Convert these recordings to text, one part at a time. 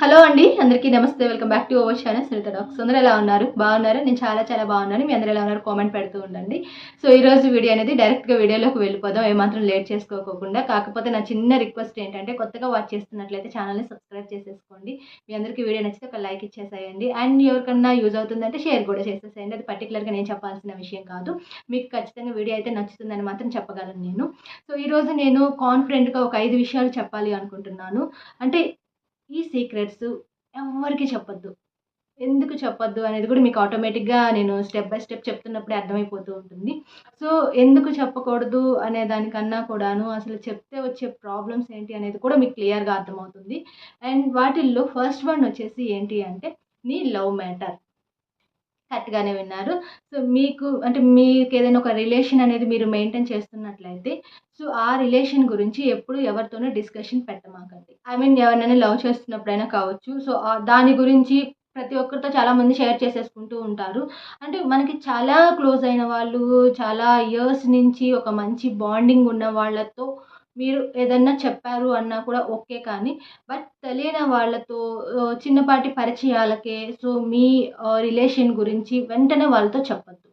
Hello అండి అందరికీ నమస్తే. Welcome back to our channel Sunitha docs. అందరూ ఎలా ఉన్నారు? బాగున్నారు? నేను చాలా చాలా బాగున్నాను. మీ అందరూ ఎలా ఉన్నారు? కామెంట్ పెడుతూ ఉండండి. సో ఈ రోజు వీడియో అనేది డైరెక్ట్గా వీడియోలోకి వెళ్ళిపోదాం. ఏమాత్రం లేట్ చేసుకోకుండా కాకపోతే నా చిన్న రిక్వెస్ట్ ఏంటంటే కొత్తగా వాచ్ చేస్తున్నట్లయితే ఛానల్ని సబ్స్క్రైబ్ చేసేసుకోండి. మీ అందరికీ వీడియో నచ్చితే ఒక లైక్ ఇచ్చేసేయండి. అండ్ ఎవరికన్నా యూజ్ అవుతుందంటే షేర్ కూడా చేసేసేయండి. అది పర్టికులర్గా నేను చెప్పాల్సిన విషయం కాదు. మీకు ఖచ్చితంగా వీడియో అయితే నచ్చుతుందని మాత్రం చెప్పగలను నేను. సో ఈరోజు నేను కాన్ఫిడెంట్గా ఒక ఐదు విషయాలు చెప్పాలి అనుకుంటున్నాను. అంటే ఈ సీక్రెట్స్ ఎవరికి చెప్పొద్దు. ఎందుకు చెప్పొద్దు అనేది కూడా మీకు ఆటోమేటిక్గా నేను స్టెప్ బై స్టెప్ చెప్తున్నప్పుడే అర్థమైపోతూ ఉంటుంది. సో ఎందుకు చెప్పకూడదు అనే దానికన్నా కూడాను అసలు చెప్తే వచ్చే ప్రాబ్లమ్స్ ఏంటి అనేది కూడా మీకు క్లియర్గా అర్థమవుతుంది. అండ్ వాటిల్లో ఫస్ట్ వన్ వచ్చేసి ఏంటి అంటే నీ లవ్ మ్యాటర్ కరెక్ట్గానే విన్నారు. సో మీకు అంటే మీకు ఏదైనా ఒక రిలేషన్ అనేది మీరు మెయింటైన్ చేస్తున్నట్లయితే సో ఆ రిలేషన్ గురించి ఎప్పుడు ఎవరితోనూ డిస్కషన్ పెట్టమాకండి. ఐ మీన్ ఎవరినైనా లవ్ చేస్తున్నప్పుడైనా కావచ్చు. సో దాని గురించి ప్రతి ఒక్కరితో చాలామంది షేర్ చేసేసుకుంటూ ఉంటారు. అంటే మనకి చాలా క్లోజ్ అయిన వాళ్ళు చాలా ఇయర్స్ నుంచి ఒక మంచి బాండింగ్ ఉన్న వాళ్ళతో మీరు ఏదన్నా చెప్పారు అన్నా కూడా ఓకే కానీ బట్ తెలియని వాళ్ళతో చిన్నపాటి పరిచయాలకే సో మీ రిలేషన్ గురించి వెంటనే వాళ్ళతో చెప్పద్దు.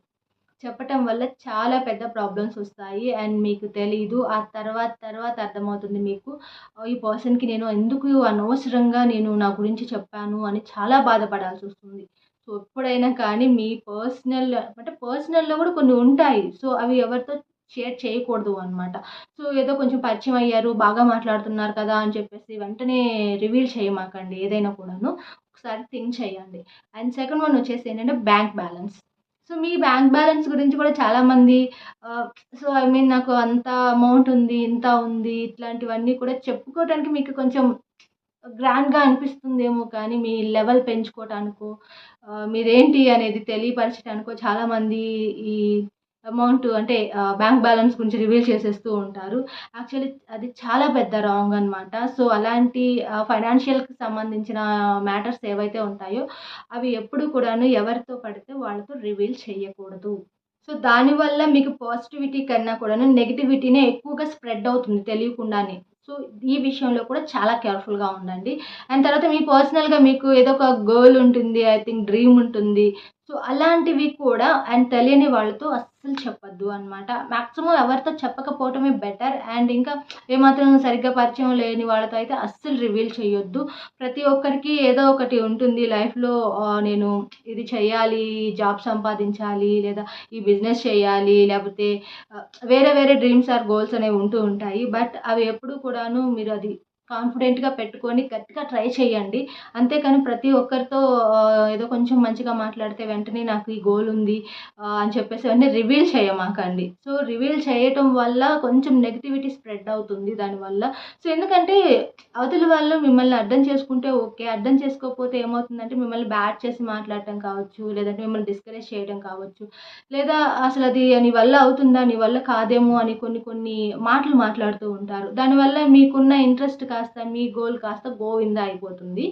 చెప్పటం వల్ల చాలా పెద్ద ప్రాబ్లమ్స్ వస్తాయి అండ్ మీకు తెలీదు. ఆ తర్వాత తర్వాత అర్థమవుతుంది మీకు. ఈ పర్సన్కి నేను ఎందుకు అనవసరంగా నేను నా గురించి చెప్పాను అని చాలా బాధపడాల్సి వస్తుంది. సో ఎప్పుడైనా కానీ మీ పర్సనల్ అంటే పర్సనల్లో కూడా కొన్ని ఉంటాయి. సో అవి ఎవరితో షేర్ చేయకూడదు అనమాట సో ఏదో కొంచెం పరిచయం అయ్యారు బాగా మాట్లాడుతున్నారు కదా అని చెప్పేసి వెంటనే రివీల్ చేయమాకండి ఏదైనా కూడాను. ఒకసారి థింక్ చేయండి. అండ్ సెకండ్ వన్ వచ్చేసి ఏంటంటే బ్యాంక్ బ్యాలెన్స్ సో మీ బ్యాంక్ బ్యాలెన్స్ గురించి కూడా చాలామంది సో ఐ మీన్ నాకు అంత అమౌంట్ ఉంది ఇంత ఉంది ఇట్లాంటివన్నీ కూడా చెప్పుకోవడానికి మీకు కొంచెం గ్రాండ్గా అనిపిస్తుందేమో కానీ మీ లెవెల్ పెంచుకోవటానికో మీరేంటి అనేది తెలియపరచడానికో చాలామంది ఈ అమౌంట్ అంటే బ్యాంక్ బ్యాలెన్స్ గురించి రివీల్ చేసేస్తూ ఉంటారు. యాక్చువల్లీ అది చాలా పెద్ద రాంగ్ అనమాట సో అలాంటి ఫైనాన్షియల్కి సంబంధించిన మ్యాటర్స్ ఏవైతే ఉంటాయో అవి ఎప్పుడు కూడాను ఎవరితో పడితే వాళ్ళతో రివీల్ చేయకూడదు. సో దానివల్ల మీకు పాజిటివిటీ కన్నా కూడాను నెగిటివిటీనే ఎక్కువగా స్ప్రెడ్ అవుతుంది తెలియకుండానే. సో ఈ విషయంలో కూడా చాలా కేర్ఫుల్గా ఉండండి. అండ్ తర్వాత మీ పర్సనల్గా మీకు ఏదో ఒక గోల్ ఉంటుంది ఐ థింక్ డ్రీమ్ ఉంటుంది. సో అలాంటివి కూడా అండ్ తెలియని వాళ్ళతో అస్సలు చెప్పొద్దు అనమాట మ్యాక్సిమం ఎవరితో చెప్పకపోవటమే బెటర్ అండ్ ఇంకా ఏమాత్రం సరిగ్గా పరిచయం లేని వాళ్ళతో అయితే అస్సలు రివీల్ చేయొద్దు ప్రతి ఒక్కరికి ఏదో ఒకటి ఉంటుంది లైఫ్లో నేను ఇది చేయాలి జాబ్ సంపాదించాలి లేదా ఈ బిజినెస్ చేయాలి లేకపోతే వేరే వేరే డ్రీమ్స్ ఆర్ గోల్స్ అనేవి ఉంటూ ఉంటాయి. బట్ అవి ఎప్పుడు కూడాను మీరు అది కాన్ఫిడెంట్గా పెట్టుకొని గట్టిగా ట్రై చేయండి. అంతేకాని ప్రతి ఒక్కరితో ఏదో కొంచెం మంచిగా మాట్లాడితే వెంటనే నాకు ఈ గోల్ ఉంది అని చెప్పేసి వెంటనే రివీల్ చేయమాకండి. సో రివీల్ చేయటం వల్ల కొంచెం నెగిటివిటీ స్ప్రెడ్ అవుతుంది దానివల్ల. సో ఎందుకంటే అవతలి వాళ్ళు మిమ్మల్ని అర్థం చేసుకుంటే ఓకే అర్థం చేసుకోకపోతే ఏమవుతుందంటే మిమ్మల్ని బ్యాడ్ చేసి మాట్లాడటం కావచ్చు లేదంటే మిమ్మల్ని డిస్కరేజ్ చేయడం కావచ్చు లేదా అసలు అది నీ వల్ల అవుతుందా నీ వల్ల కాదేమో అని కొన్ని కొన్ని మాటలు మాట్లాడుతూ ఉంటారు. దానివల్ల మీకున్న ఇంట్రెస్ట్ కాస్త మీ గోల్ కాస్త గోవిందా అయిపోతుంది.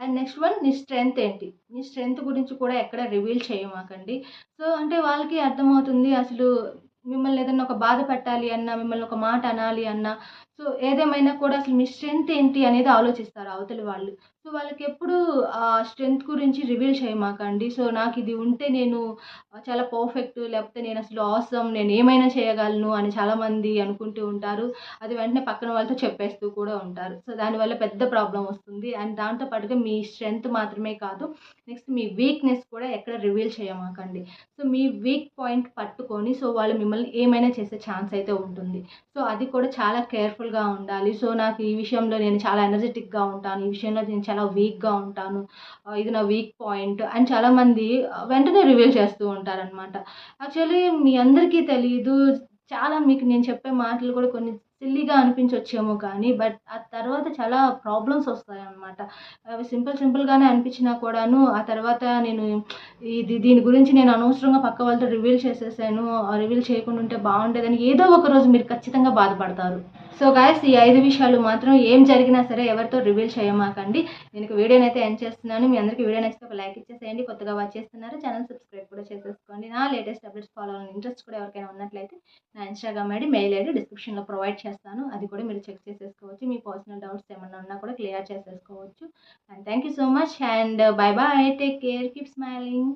అండ్ నెక్స్ట్ వన్ నీ స్ట్రెంగ్త్ ఏంటి? నీ స్ట్రెంగ్త్ గురించి కూడా ఎక్కడ రివీల్ చేయమాకండి. సో అంటే వాళ్ళకి అర్థమవుతుంది అసలు మిమ్మల్ని ఏదైనా ఒక బాధ పెట్టాలి అన్నా మిమ్మల్ని ఒక మాట అనాలి అన్నా సో ఏదేమైనా కూడా అసలు మీ స్ట్రెంగ్త్ ఏంటి అనేది ఆలోచిస్తారు అవతలి వాళ్ళు. సో వాళ్ళకి ఎప్పుడు ఆ స్ట్రెంగ్త్ గురించి రివీల్ చేయమాకండి. సో నాకు ఇది ఉంటే నేను చాలా పర్ఫెక్ట్ లేకపోతే నేను అసలు ఆసం నేను ఏమైనా చేయగలను అని చాలామంది అనుకుంటూ ఉంటారు. అది వెంటనే పక్కన వాళ్ళతో చెప్పేస్తూ కూడా ఉంటారు. సో దానివల్ల పెద్ద ప్రాబ్లం వస్తుంది. అండ్ దాంతో పాటుగా మీ స్ట్రెంగ్త్ మాత్రమే కాదు నెక్స్ట్ మీ వీక్నెస్ కూడా ఎక్కడ రివీల్ చేయమాకండి. సో మీ వీక్ పాయింట్ పట్టుకొని సో వాళ్ళు మిమ్మల్ని ఏమైనా చేసే ఛాన్స్ అయితే ఉంటుంది. సో అది కూడా చాలా కేర్ఫుల్ కేర్ఫుల్గా ఉండాలి. సో నాకు ఈ విషయంలో నేను చాలా ఎనర్జెటిక్గా ఉంటాను. ఈ విషయంలో నేను చాలా వీక్గా ఉంటాను. ఇది నా వీక్ పాయింట్ అని చాలామంది వెంటనే రివీల్ చేస్తూ ఉంటారనమాట యాక్చువల్లీ మీ అందరికీ తెలియదు చాలా మీకు నేను చెప్పే మాటలు కూడా కొన్ని సిల్లీగా అనిపించవచ్చేమో కానీ బట్ ఆ తర్వాత చాలా ప్రాబ్లమ్స్ వస్తాయి అవి సింపుల్ సింపుల్గానే అనిపించినా కూడాను ఆ తర్వాత నేను ఇది దీని గురించి నేను అనవసరంగా పక్క వాళ్ళతో రివీల్ చేసేసాను. రివీల్ చేయకుండా ఉంటే బాగుండేదని ఏదో ఒక రోజు మీరు ఖచ్చితంగా బాధపడతారు. సో గాయస్ ఈ ఐదు విషయాలు మాత్రం ఏం జరిగినా సరే ఎవరితో రివీల్ చేయమాకండి. నేను వీడియోని అయితే ఎండ్ చేస్తున్నాను. మీ అందరికీ వీడియో నచ్చితే ఒక లైక్ ఇచ్చేసేయండి. కొత్తగా వాచ్ చేస్తున్నారు ఛానల్ సబ్స్క్రైబ్ కూడా చేసేసుకోండి. నా లేటెస్ట్ అప్డేట్స్ ఫాలో అవ్వాలని ఇంట్రెస్ట్ కూడా ఎవరికైనా ఉన్నట్లయితే నా ఇన్స్టాగ్రామ్ ఐడి మెయిల్ ఐడి డిస్క్రిప్షన్లో ప్రొవైడ్ చేస్తాను. అది కూడా మీరు చెక్ చేసేసుకోవచ్చు. మీ పర్సనల్ డౌట్స్ ఏమన్నా ఉన్నా కూడా క్లియర్ చేసేసుకోవచ్చు. And thank you so much and bye bye take care keep smiling